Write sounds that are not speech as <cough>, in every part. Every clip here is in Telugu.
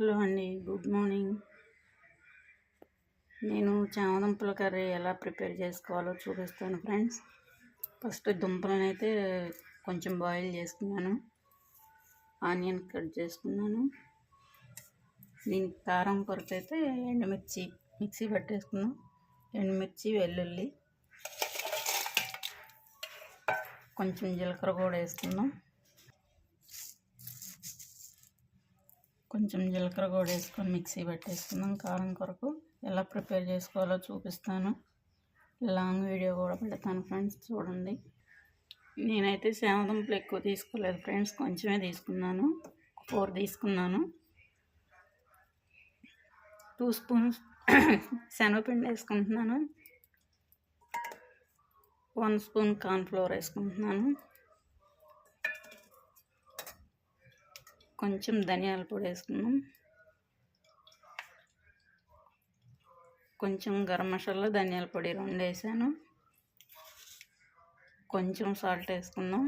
హలో అండి గుడ్ మార్నింగ్. నేను చామదుంపల కర్రీ ఎలా ప్రిపేర్ చేసుకోవాలో చూపిస్తాను ఫ్రెండ్స్. ఫస్ట్ దుంపలను అయితే కొంచెం బాయిల్ చేసుకున్నాను. ఆనియన్ కట్ చేసుకున్నాను. దీనికి కారం కొరకు అయితే ఎండుమిర్చి మిక్సీ పట్టేసుకున్నాం. ఎండుమిర్చి వెల్లుల్లి కొంచెం జీలకర్ర కూడా వేసుకుందాం కొంచెం జీలకర్ర కూడా వేసుకొని మిక్సీ పెట్టేసుకుందాం. కారం కొరకు ఎలా ప్రిపేర్ చేసుకోవాలో చూపిస్తాను. లాంగ్ వీడియో కూడా పెడతాను ఫ్రెండ్స్ చూడండి. నేనైతే సేమదుంపలు ఎక్కువ తీసుకోలేదు ఫ్రెండ్స్ కొంచెమే తీసుకున్నాను. ఫోర్ తీసుకున్నాను. టూ స్పూన్స్ <coughs> శనగపిండి వేసుకుంటున్నాను. వన్ స్పూన్ కార్న్ఫ్లోర్ వేసుకుంటున్నాను. కొంచెం ధనియాల పొడి వేసుకున్నాం కొంచెం గరం మసాలా ధనియాల పొడి రెండు వేసాను. కొంచెం సాల్ట్ వేసుకుందాం.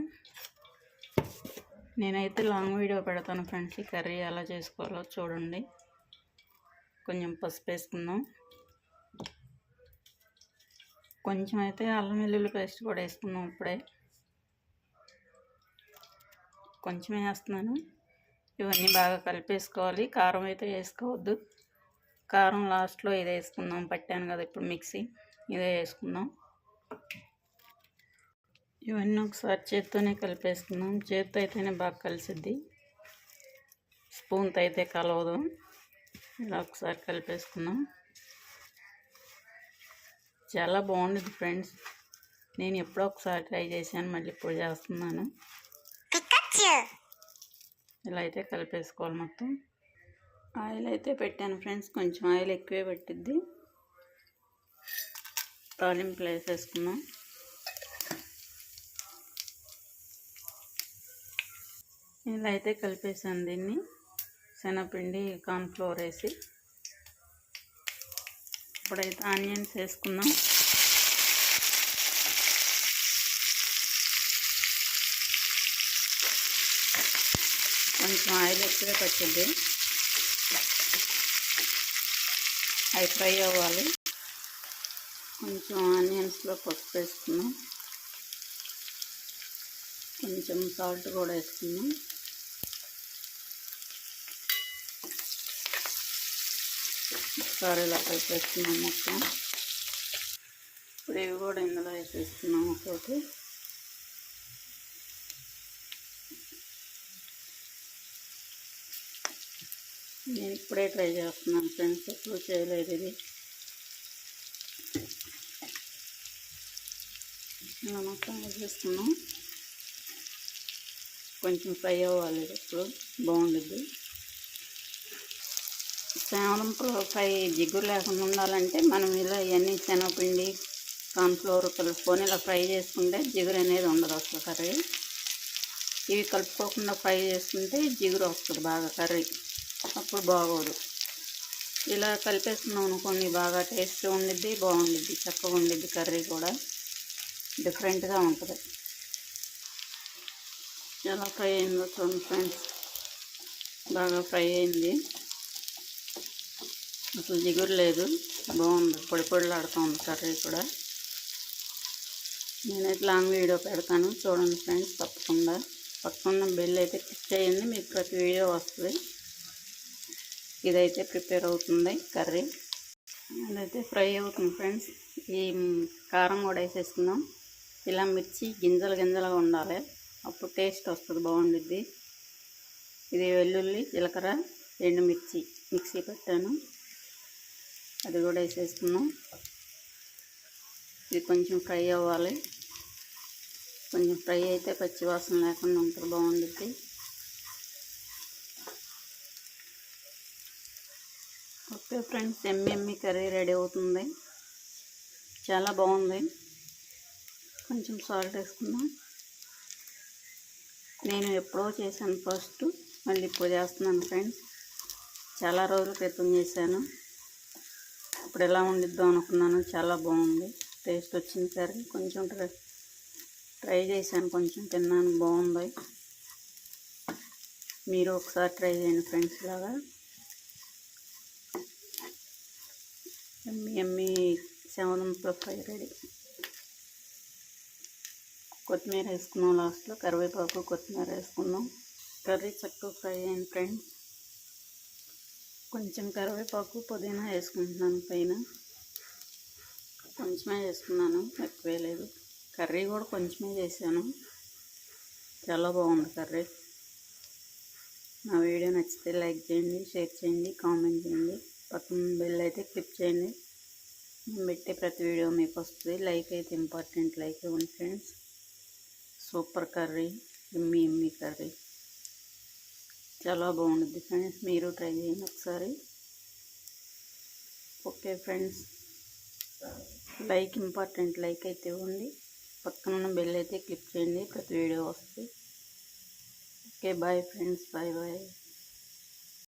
నేనైతే లాంగ్ వీడియో పెడతాను ఫ్రెండ్స్ ఈ కర్రీ ఎలా చేసుకోవాలో చూడండి. కొంచెం పసుపు వేసుకుందాం. కొంచెం అయితే అల్లం వెల్లుల్లి పేస్ట్ కూడా వేసుకుందాం ఇప్పుడే. కొంచెం వేస్తున్నాను. ఇవన్నీ బాగా కలిపేసుకోవాలి. కారం అయితే వేసుకోవద్దు. కారం లాస్ట్లో ఇదే వేసుకుందాం. పట్టాను కదా ఇప్పుడు మిక్సీ. ఇదే వేసుకుందాం. ఇవన్నీ ఒకసారి చేత్తోనే కలిపేసుకుందాం. చేత్తో అయితేనే బాగా కలిసిద్ది. స్పూన్తో అయితే కలవదు. ఇలా ఒకసారి కలిపేసుకుందాం. చాలా బాగుండేది ఫ్రెండ్స్. నేను ఎప్పుడో ఒకసారి ట్రై చేశాను. మళ్ళీ ఇప్పుడు చేస్తున్నాను. ఇలా అయితే కలిపేసుకోవాలి మొత్తం. ఆయిల్ అయితే పెట్టాను ఫ్రెండ్స్ కొంచెం ఆయిల్ ఎక్కువే పెట్టిద్ది. తాలింపులు వేసుకున్నాం ఇలా అయితే కలిపేసాను దీన్ని. శనగపిండి కార్న్ఫ్లోర్ వేసి. ఇప్పుడైతే ఆనియన్స్ వేసుకుందాం. కొంచెం ఆయిల్ ఎక్కువే పట్టింది అవి ఫ్రై అవ్వాలి. కొంచెం ఆనియన్స్లో పసుపు వేసుకున్నాం కొంచెం సాల్ట్ కూడా వేసుకున్నాం ఒకసారి ఇలా కలిపేసుకున్నాం మొత్తం. ఇప్పుడు ఇవి కూడా ఇందులో వేసేస్తున్నాం ఒకటి. నేను ఇప్పుడే ట్రై చేస్తున్నాను ఫ్రెండ్స్ ఎప్పుడు చేయలేదు ఇది. ఇలా మొత్తం వేసేస్తున్నాం కొంచెం ఫ్రై అవ్వాలి ఇప్పుడు బాగుండుద్ది. సేవలంపులు ఫ్రై జిగురు లేకుండా ఉండాలంటే మనం ఇలా ఇవన్నీ శనగపిండి కార్న్ఫ్లోర్ కలుపుకొని ఇలా ఫ్రై చేసుకుంటే జిగురు అనేది ఉండదు అసలు కర్రీ. ఇవి కలుపుకోకుండా ఫ్రై చేసుకుంటే జిగురు వస్తుంది బాగా కర్రీ. అప్పుడు బాగోదు. ఇలా కలిపేస్తున్నాం అనుకోండి బాగా టేస్ట్ ఉండిద్ది బాగుండిద్ది చక్కగా ఉండిద్ది కర్రీ కూడా. డిఫరెంట్గా ఉంటుంది. ఎలా ఫ్రై అయిందో చూడండి ఫ్రెండ్స్. బాగా ఫ్రై అయింది. అసలు జిగురు లేదు. బాగుంది. పొడి పొడిలాడుతుంది కర్రీ కూడా. నేనైతే లాంగ్ వీడియో పెడతాను. చూడండి ఫ్రెండ్స్ తప్పకుండా. పక్కన బెల్ అయితే క్లిక్ చేయండి. మీకు ప్రతి వీడియో వస్తుంది. ఇదైతే ప్రిపేర్ అవుతుంది కర్రీ. అదైతే ఫ్రై అవుతుంది ఫ్రెండ్స్. ఈ కారం కూడా వేసేస్తున్నాం. ఇలా మిర్చి గింజలు గింజలుగా ఉండాలి. అప్పుడు టేస్ట్ వస్తుంది బాగుండిద్ది. ఇది వెల్లుల్లి జీలకర్ర ఎండుమిర్చి మిక్సీ పెట్టాను. అది కూడా వేసేస్తున్నాం ఇది కొంచెం ఫ్రై అవ్వాలి. కొంచెం ఫ్రై అయితే పచ్చివాసన లేకుండా ఉంటుంది బాగుండిద్ది. ఓకే ఫ్రెండ్స్ ఎమ్మెమ్మి కర్రీ రెడీ అవుతుంది. చాలా బాగుంది. కొంచెం సాల్ట్ వేసుకుందాం. నేను ఎప్పుడో చేశాను ఫస్ట్ మళ్ళీ ఇప్పుడు చేస్తున్నాను ఫ్రెండ్స్. చాలా రోజుల క్రితం చేశాను. ఇప్పుడు ఎలా ఉండిద్దాం అనుకున్నాను. చాలా బాగుంది. టేస్ట్ వచ్చింది కర్రీ కొంచెం ట్రై ట్రై చేశాను. కొంచెం తిన్నాను. బాగుంది. మీరు ఒకసారి ట్రై చేయండి ఫ్రెండ్స్ లాగా ఎమ్మి ఎమ్మి శవనంతో ఫ్రై రెడీ. కొత్తిమీర వేసుకున్నాం లాస్ట్లో కరివేపాకు కొత్తిమీర వేసుకున్నాం. కర్రీ చక్కగా ఫ్రై అయింది ఫ్రెండ్స్. కొంచెం కరివేపాకు పుదీనా వేసుకుంటున్నాను పైన. కొంచెమే వేసుకున్నాను ఎక్కువే లేదు. కర్రీ కూడా కొంచెమే చేశాను. చాలా బాగుంది కర్రీ. నా వీడియో నచ్చితే లైక్ చేయండి షేర్ చేయండి కామెంట్ చేయండి. పక్కన బెల్ అయితే క్లిక్ చేయండి. మేము పెట్టే ప్రతి వీడియో మీకు వస్తుంది. లైక్ అయితే ఇంపార్టెంట్ లైక్ ఇవ్వండి ఫ్రెండ్స్ సూపర్ కర్రీ ఎమ్మి ఎమ్మి కర్రీ చాలా బాగుంటుంది ఫ్రెండ్స్ మీరు ట్రై చేయండి ఒకసారి. Okay friends like important like అయితే ఇవ్వండి పక్కన ఉన్న బెల్ అయితే క్లిక్ చేయండి. ప్రతి వీడియో వస్తుంది. Okay bye friends bye bye